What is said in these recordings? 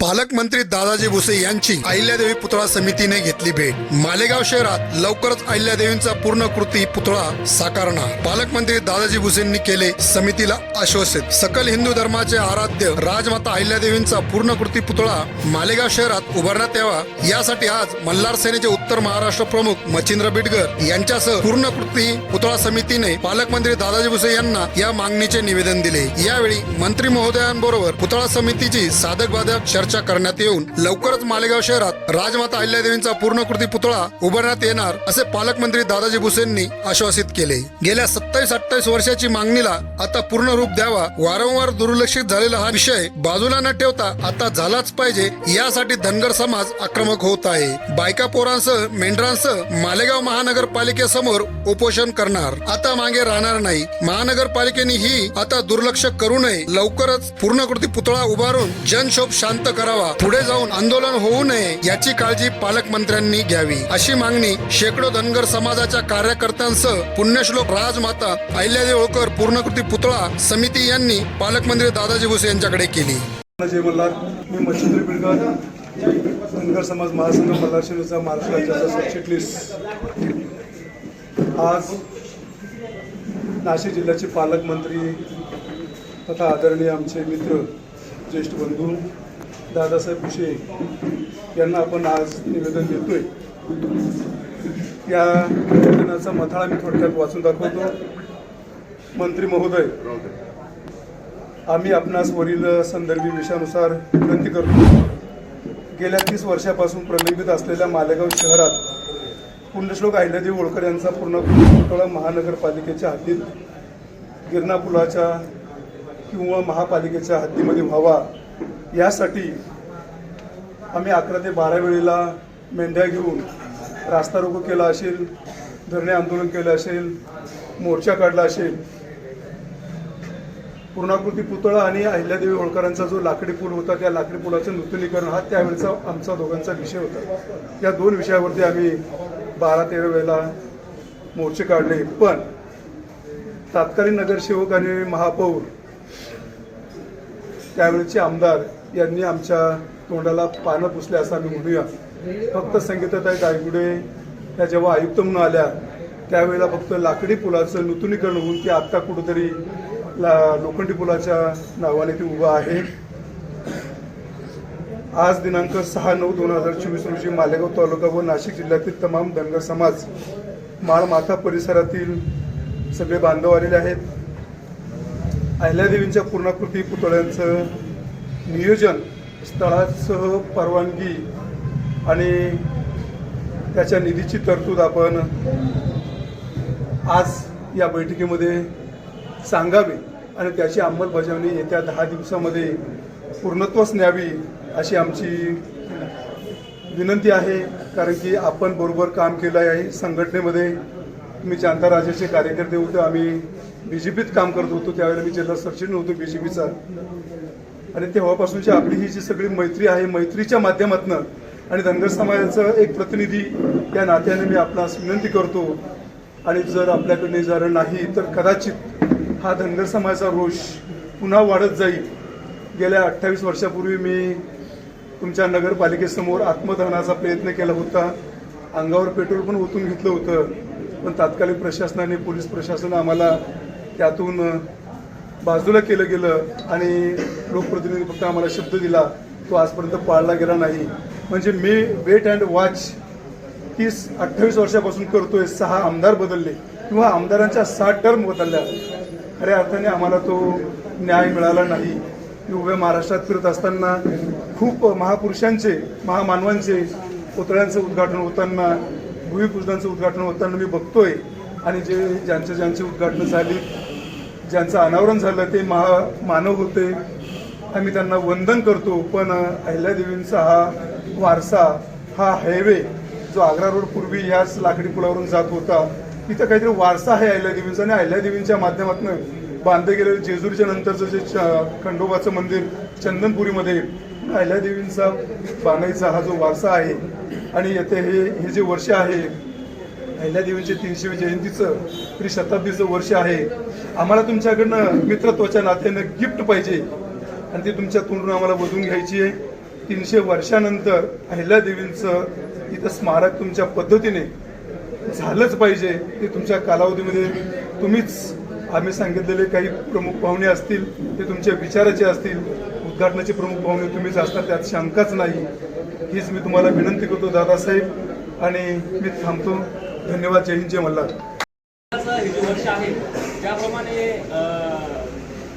पालकमंत्री दादाजी भुसे यांची अहिल्यादेवी पुतळा समितीने घेतली भेट. मालेगाव शहरात लवकरच अहिल्यादेवींचा पूर्ण कृती पुतळा साकारणार. पालकमंत्री दादाजी भुसेंनी केले समितीला आश्वासित सकल हिंदू धर्माचे आराध्य राजमाता अहिल्यादेवींचा पूर्ण कृती पुतळा मालेगाव शहरात उभारण्यात यावा. यासाठी आज मल्हार सेनेचे उत्तर महाराष्ट्र प्रमुख मच्छिंद्र बिडकर यांच्यासह पूर्ण कृती पुतळा समितीने पालकमंत्री दादाजी भुसे यांना या मागणीचे निवेदन दिले. यावेळी मंत्री महोदयांबरोबर पुतळा समितीची साधक बाधक चर्चा करण्यात येऊन लवकरच मालेगाव शहरात राजमाता अहिल्यादेवींचा पूर्णकृती पुतळा उभारण्यात येणार असे पालकमंत्री दादाजी भुसेंनी आश्वासित केले. गेल्या सत्तावीस अठ्ठावीस वर्षाची मागणीला आता पूर्ण रूप द्यावा वारंवार दुर्लक्षित झालेला हा विषय बाजूला न ठेवता आता झालाच पाहिजे यासाठी धनगर समाज आक्रमक होत आहे. बायका पोरांसह मेंढरांसह मालेगाव महानगरपालिकेसमोर उपोषण करणार. आता मागे राहणार नाही. महानगरपालिकेने ही आता दुर्लक्ष करू नये. लवकरच पूर्णकृती पुतळा उभारून जनशोभ शांत करावा. पुढे जाऊन आंदोलन होऊ नये याची काळजी पालकमंत्र्यांनी घ्यावी. अशी मागणी शेकडो धनगर समाजाच्या कार्यकर्त्यांसह पुण्यश्लोक राजमाता अहिल्यादेवी होळकर पूर्णकृती पुतळा समिती यांनी पालकमंत्री दादाजी भुसे यांच्याकडे केली. मी मच्छिंद्र बिडकर धनगर समाज महासंघ मल्हार महाराष्ट्र राज्याचा सरचिटणीस आज नाशिक जिल्ह्याचे पालकमंत्री तथा आदरणीय आमचे मित्र ज्येष्ठ बंधू दादासाहेब भुसे यांना आपण आज निवेदन देतोय. या निवेदनाचा मथाळा मी थोडक्यात वाचून दाखवतो. मंत्री महोदय आम्ही आपणास वरील संदर्भी विषयानुसार विनंती करतो. गेल्या तीस वर्षापासून प्रलंबित असलेल्या मालेगाव शहरात पुण्यश्लोक अहिल्यादेवी होळकर यांचा पूर्ण पुतळा महानगरपालिकेच्या हद्दीत गिरणा पुलाच्या किंवा महापालिकेच्या हद्दीमध्ये व्हावा. यासाठी आम्ही अकरा ते बारा वेळेला मेंढ्या घेऊन रास्ता रोको केला असेल धरणे आंदोलन केलं असेल मोर्चा काढला असेल. पूर्णाकृती पुतळा आणि अहिल्यादेवी होळकरांचा जो लाकडी पूल होता त्या लाकडी पुलाचं नूतनीकरण हा त्यावेळेचा आमचा दोघांचा विषय होता. या दोन विषयावरती आम्ही बारा तेरा वेळेला मोर्चे काढले. पण तात्कालीन नगरसेवक आणि महापौर त्यावेळेचे आमदार यांनी आमच्या तोंडाला पानं पुसले असं आम्ही म्हणूया. फक्त संगीताताई गायगुडे या जेव्हा आयुक्त म्हणून आल्या त्यावेळेला फक्त लाकडी पुलाचं नूतनीकरण होऊन ते आत्ता कुठंतरी ला लोखंडी पुलाच्या नावाने ते उभं आहे. आज दिनांक सहा नऊ दोन हजार चोवीस रोजी मालेगाव तालुका व नाशिक जिल्ह्यातील तमाम धनगर समाज माळमाथा परिसरातील सगळे बांधव आलेले आहेत. अहिल्यादेवींच्या पूर्णाकृती पुतळ्यांचं नियोजन स्थळासह परवानगी आणि त्याच्या निधीची तरतूद आपण आज या बैठकीमध्ये सांगावी आणि त्याची अंमलबजावणी येत्या दहा दिवसामध्ये पूर्णत्वास न्यावी अशी आमची विनंती आहे. कारण की आपण बरोबर काम केलं आहे संघटनेमध्ये. मी जनता राजाचे कार्यकर्ते होतो. आम्ही बी जे पीत काम करत होतो त्यावेळेला मी जिल्हा सरचिटणीस होतो बी जे पीचा आणि तेव्हापासूनची आपली ही जी सगळी मैत्री आहे मैत्रीच्या माध्यमातून आणि धनगर समाजाचं एक प्रतिनिधी या नात्याने मी आपणास विनंती करतो. आणि जर आपल्याकडे जर नाही तर कदाचित हा धनगर समाजाचा रोष पुन्हा वाढत जाईल. गेल्या अठ्ठावीस वर्षापूर्वी मी तुमच्या नगरपालिकेसमोर आत्मदहनाचा प्रयत्न केला होता. अंगावर पेट्रोल पण ओतून घेतलं होतं. पण तात्कालिक प्रशासनाने पोलीस प्रशासन आम्हाला त्यातून बाजूला केलं गेलं आणि लोकप्रतिनिधी फक्त आम्हाला शब्द दिला तो आजपर्यंत पाळला गेला नाही. म्हणजे मी वेट अँड वॉच तीस अठ्ठावीस वर्षापासून करतोय सहा आमदार बदलले किंवा आमदारांच्या सहा टर्म बदलल्या. खऱ्या अर्थाने आम्हाला तो न्याय मिळाला नाही. मी उभ्या महाराष्ट्रात फिरत असताना खूप महापुरुषांचे महामानवांचे पुतळ्यांचं उद्घाटन होताना भूमिपूजनांचं उद्घाटन होताना मी बघतोय. आणि जे ज्यांचे ज्यांची उद्घाटनं झाली ज्यांचं अनावरण झालं ते महा मानव होते. आम्ही त्यांना वंदन करतो पण अहिल्यादेवींचा हा वारसा हा हायवे जो आग्रा रोड पूर्वी ह्याच लाकडी पुलावरून जात होता तिथं काहीतरी वारसा आहे अहिल्यादेवींचा आणि अहिल्यादेवींच्या माध्यमातून बांधलं गेलेलं जेजुरीच्या नंतरचं जे च- खंडोबाचं मंदिर चंदनपुरीमध्ये अहिल्यादेवींचा बांधायचा हा जो वारसा आहे आणि येथे हे हे जे वर्ष आहे अहिल्यादेवींचे तीनशे जयंतीचं तरी शताब्दीचं वर्ष आहे. आम्हाला तुमच्याकडनं मित्रत्वाच्या नात्यानं गिफ्ट पाहिजे. आणि ती तुमच्या तोंडून आम्हाला वधून घ्यायची आहे. तीनशे वर्षानंतर अहिल्यादेवींचं इथं स्मारक तुमच्या पद्धतीने झालंच पाहिजे. ते तुमच्या कालावधीमध्ये तुम्हीच आम्ही सांगितलेले काही प्रमुख पाहुणे असतील ते तुमच्या विचाराचे असतील. उद्घाटनाचे प्रमुख पाहुणे तुम्हीच असणार त्यात शंकाच नाही. हीच मी तुम्हाला विनंती करतो दादासाहेब. आणि मी थांबतो. धन्यवाद जय हिंद जय मल्हार. हे जे वर्ष आहे त्याप्रमाणे अं,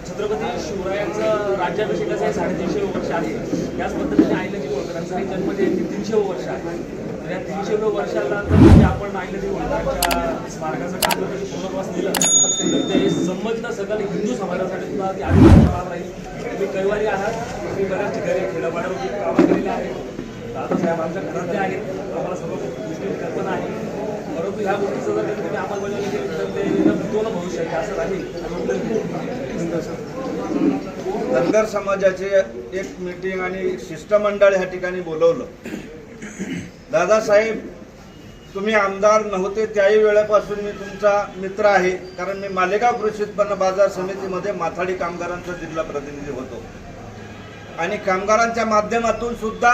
छत्रपती शिवरायांचं राज्याभिषेकाचं हे साडेतीनशे वर्ष आहे. त्याच पद्धतीने आईलाजी होळकरांचं हे जन्म जे तीनशे वर्ष आहे. तर या तीनशे वर्षाला जर म्हणजे आपण आईलजी होळकरांच्या स्मारकाचं काम जर पूर्णत्वास दिलं तर ते संबंधित सकल हिंदू समाजासाठी सुद्धा ते आदिवासी काम राहील. तुम्ही कैवारी आहात तुम्ही बऱ्याच ठिकाणी खेड्यापाड्यावरती कामं केलेली आहेत दादासाहेब आमच्या घरातले आहेत आम्हाला सर्व गोष्टी कल्पना आहे. परंतु ह्या गोष्टीचं जर कधी तुम्ही अंमलबजावणी केली तर ते दोन भविष्य आहे असं राहील. धनगर समाजाचे एक मीटिंग आणि शिष्टमंडळ ह्या ठिकाणी बोलवलं. दादासाहेब तुम्ही आमदार नव्हते त्याही वेळेपासून मी तुमचा मित्र आहे. कारण मी मालेगाव कृषी उत्पन्न बाजार समितीमध्ये माथाडी कामगारांचा जिल्हा प्रतिनिधी होतो. आणि कामगारांच्या माध्यमातून सुद्धा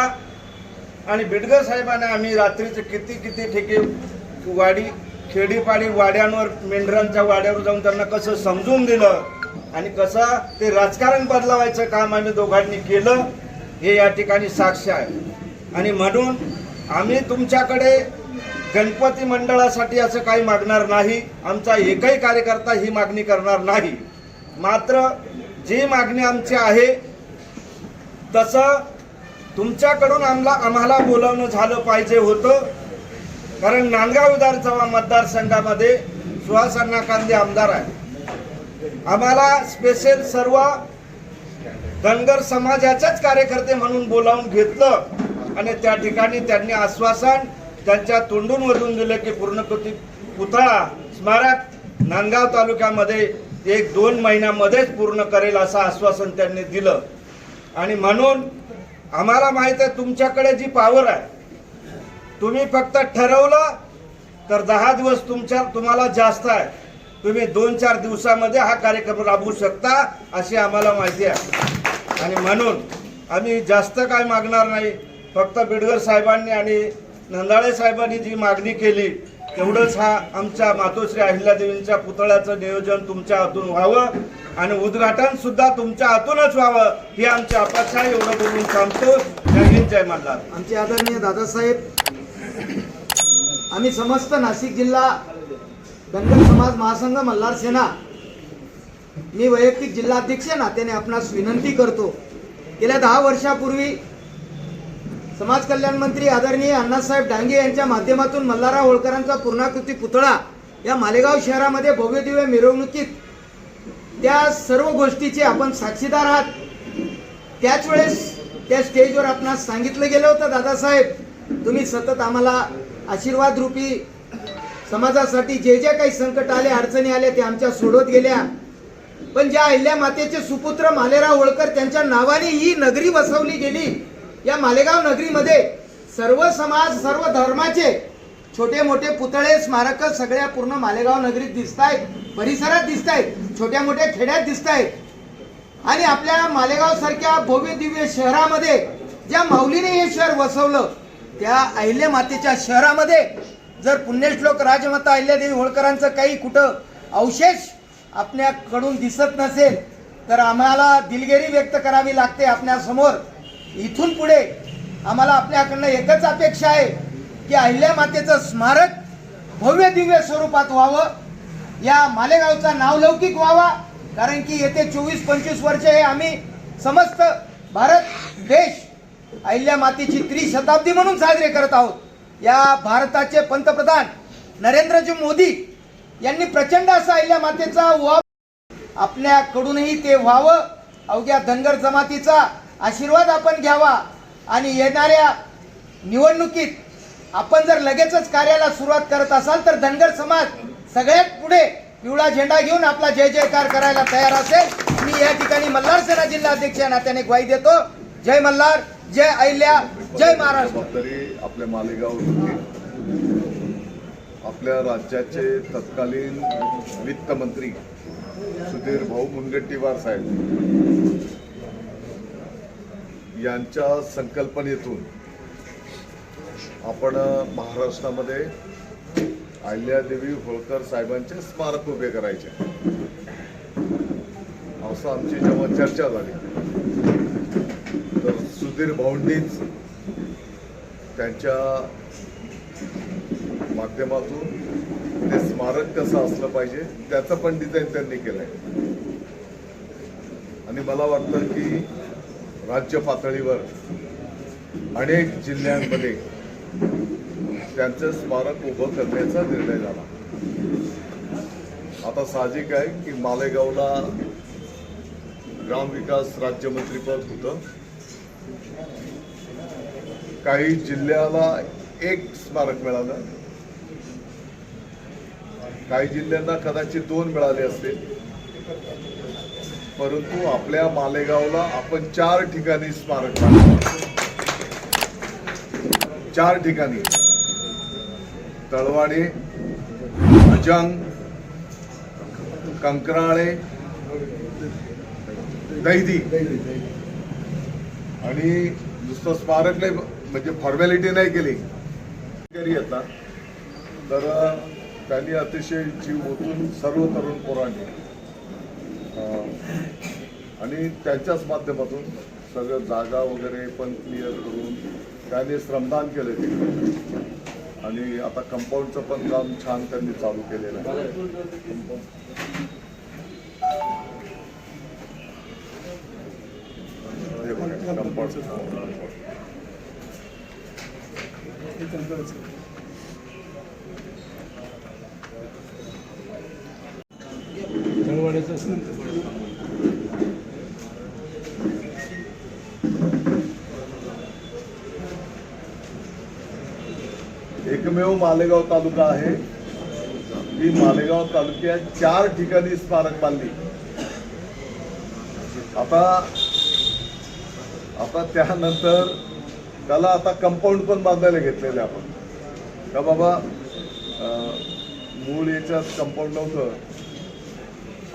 आणि बिडगर साहेबांना आम्ही रात्रीचे किती किती ठिके वाडी खेडीपाडी वाड्यांवर मेंढरांच्या वाड्यावर जाऊन त्यांना कसं समजून दिलं आणि कसं ते राजकारण बदलवायचं काम आम्ही दोघांनी केलं हे या ठिकाणी साक्ष आहे. आणि म्हणून आम्ही तुमच्याकडे गणपती मंडळासाठी असं काही मागणार नाही आमचा एकही कार्यकर्ता ही मागणी करणार नाही. मात्र जी मागणी आमची आहे तसं तुमच्याकडून आम्हाला आम्हाला बोलावणं झालं पाहिजे होतं. कारण नांदगाव विधानसभा मतदारसंघामध्ये सुहासांना कांदे आमदार आहे आम्हाला स्पेशल सर्व धनगर समाजाच्याच कार्यकर्ते म्हणून बोलावून घेतलं आणि त्या ठिकाणी त्यांनी आश्वासन त्यांच्या तोंडून वजून दिलं की पूर्णकृती पुतळा स्मारक नांदगाव तालुक्यामध्ये एक दोन महिन्यामध्येच पूर्ण करेल असं आश्वासन त्यांनी दिलं. आणि म्हणून आम्हाला माहीत आहे तुमच्याकडे जी पावर आहे तुम्ही फक्त ठरवलं तर दहा दिवस तुमच्या तुम्हाला जास्त आहे. तुम्ही दोन चार दिवसामध्ये हा कार्यक्रम राबवू शकता अशी आम्हाला माहिती आहे. आणि म्हणून आम्ही जास्त काय मागणार नाही. फक्त बिडगर साहेबांनी आणि नंदाळे साहेबांनी जी मागणी केली तेवढंच हा आमच्या मातोश्री अहिल्यादेवींच्या पुतळ्याचं नियोजन तुमच्या हातून व्हावं आणि उद्घाटन सुद्धा तुमच्या हातूनच व्हावं ही आमची अपेक्षा आहे. एवढं बोलून सांगतो जय हिंद जय मल्हार. आमचे आदरणीय दादासाहेब आम्ही समस्त नाशिक जिल्हा धनगर समाज महासंघ मल्हार सेना मी वैयक्तिक जिल्हाध्यक्ष नात्याने आपणास विनंती करतो. गेल्या दहा वर्षापूर्वी समाज कल्याण मंत्री आदरणीय अण्णासाहेब डांगे यांच्या माध्यमातून मल्हारा होळकरांचा पूर्णाकृती पुतळा या मालेगाव शहरामध्ये भव्यदिव्य मिरवणुकीत त्या सर्व गोष्टीचे आपण साक्षीदार आहात. त्याच वेळेस त्या स्टेजवर आपणास सांगितलं गेलं होतं दादासाहेब तुम्ही सतत आम्हाला आशीर्वाद रूपी समाजासाठी जे जे काही संकट आले अडचणी आल्या ते आमच्या सोडवत गेल्या. पण ज्या अहिल्या मातेचे सुपुत्र मालेराव होळकर त्यांच्या नावाने ही नगरी वसवली गेली. या मालेगाव नगरीमध्ये सर्व समाज सर्व धर्माचे छोटे मोठे पुतळे स्मारक सगळ्या पूर्ण मालेगाव नगरीत दिसत आहेत परिसरात दिसत आहेत छोट्या मोठ्या खेड्यात दिसत आहेत आणि आपल्या मालेगाव सारख्या भव्य दिव्य शहरामध्ये ज्या माऊलीने हे शहर वसवलं त्या अहिल्या मातेच्या शहरामध्ये जर पुण्यश्लोक राजमाता अहिल्यादेवी होळकरांचं काही कुठं अवशेष आपल्याकडून दिसत नसेल तर आम्हाला दिलगिरी व्यक्त करावी लागते आपल्यासमोर. इथून पुढे आम्हाला आपल्याकडनं एकच अपेक्षा आहे की अहिल्या मातेचं स्मारक भव्य दिव्य स्वरूपात व्हावं. या मालेगावचा नावलौकिक व्हावा कारण की येते चोवीस पंचवीस वर्ष हे आम्ही समस्त भारत देश अहिल्या मातेची त्रिशताब्दी म्हणून साजरे करत आहोत. या भारताचे पंतप्रधान नरेंद्रजी मोदी यांनी प्रचंड असा अहिल्या मातेचा व्हाव आपल्याकडूनही ते व्हावं. अवघ्या धनगर जमातीचा आशीर्वाद आपण घ्यावा. आणि येणाऱ्या निवडणुकीत आपण जर लगेचच कार्याला सुरुवात करत असाल तर धनगर समाज सगळ्यात पुढे पिवळा झेंडा घेऊन आपला जय जयकार करायला तयार असेल. मी या ठिकाणी मल्हार सेना जिल्हा अध्यक्ष या नात्याने ग्वाही देतो. जय मल्हार. जय अहिल्या जय महाराष्ट्र. तरी आपल्या मालेगाव आपल्या राज्याचे तत्कालीन वित्तमंत्री सुधीर भाऊ मुनगट्टीवार साहेब यांच्या संकल्पनेतून आपण महाराष्ट्रामध्ये अहिल्यादेवी होळकर साहेबांचे स्मारक उभे करायचे. असं आमची जेव्हा चर्चा झाली सुधीर भाऊंनीच त्यांच्या माध्यमातून ते स्मारक कसं असलं पाहिजे त्याचं पण डिझाईन त्यांनी केलंय. आणि मला वाटतं की राज्य पातळीवर अनेक जिल्ह्यांमध्ये त्यांचं स्मारक उभं करण्याचा निर्णय झाला. आता साहजिक आहे की मालेगावला ग्रामविकास राज्यमंत्रीपद होतं. काही जिल्ह्याला एक स्मारक मिळालं. काही जिल्ह्यांना कदाचित दोन मिळाले असतील. परंतु आपल्या मालेगावला आपण चार ठिकाणी स्मारक चार ठिकाणी. तळवाडे अजंग कंकराळे दैदी. आणि नुसतं स्मारक नाही म्हणजे फॉर्मॅलिटी नाही केली. घरी येतात तर त्यांनी अतिशय जीव ओतून सर्व तरुण पोरांनी आणि त्यांच्याच माध्यमातून सगळं जागा वगैरे पण क्लिअर करून त्यांनी श्रमदान केलं तिकडे. आणि आता कंपाऊंडचं पण काम छान त्यांनी चालू केलेलं आहे. एकमेव मालेगाव तालुका आहे. की मालेगाव तालुक्यात चार ठिकाणी स्मारक बांधली. आता आता त्यानंतर त्याला आता कंपाऊंड पण बांधायला घेतलेले आपण. का बाबा मूळ याच्यात कंपाऊंड नव्हतं.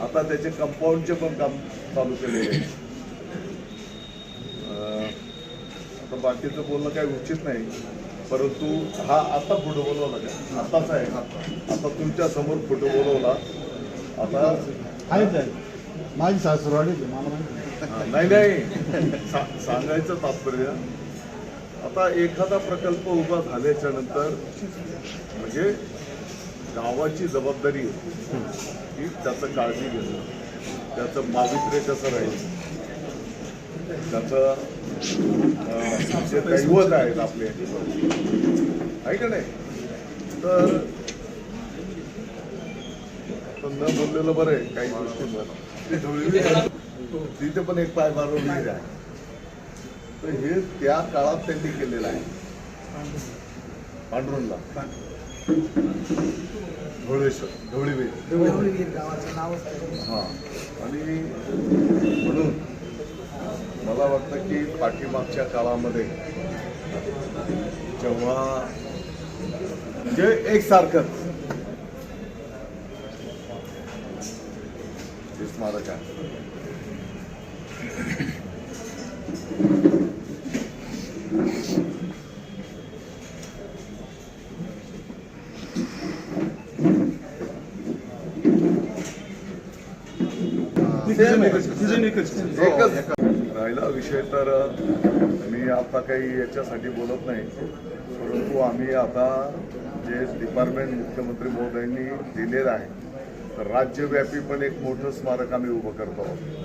आता त्याचे कंपाऊंडचे पण काम चालू केलेले आहे. आता बाकीचं बोलणं काही उचित नाही. परंतु हा आता फोटो बोलवला का आताच आहे. आता तुमच्यासमोर फोटो बोलवला. आता माझी सासरवाडी मला माहिती नाही नाही. सा- सांगायचं तात्पर्य आता एखादा प्रकल्प उभा झाल्याच्यानंतर म्हणजे गावाची जबाबदारी आहे की त्याचं काळजी घेणं त्याचं मावित्र्य कसं राहील त्याचं जे दैवत आहेत आपले आहे का नाही? तर न बोललेलं बरं आहे काही गोष्टींवर तिथे पण एक पाय मारून आहे तर हे त्या काळात त्यांनी केलेलं आहे. पांडुरंगला. ढवळेश्वर ढवळी विहीर गावाचं. हा. आणि म्हणून मला वाटतं की पाठीमागच्या काळामध्ये जेव्हा म्हणजे एकसारखंच स्मारक आहे. एकच राहिला विषय तर मी आता काही याच्यासाठी बोलत नाही. परंतु आम्ही आता जे डिपार्टमेंट मुख्यमंत्री महोदयांनी दिलेलं आहे तर राज्यव्यापी पण एक मोठं स्मारक आम्ही उभं करतो. आहोत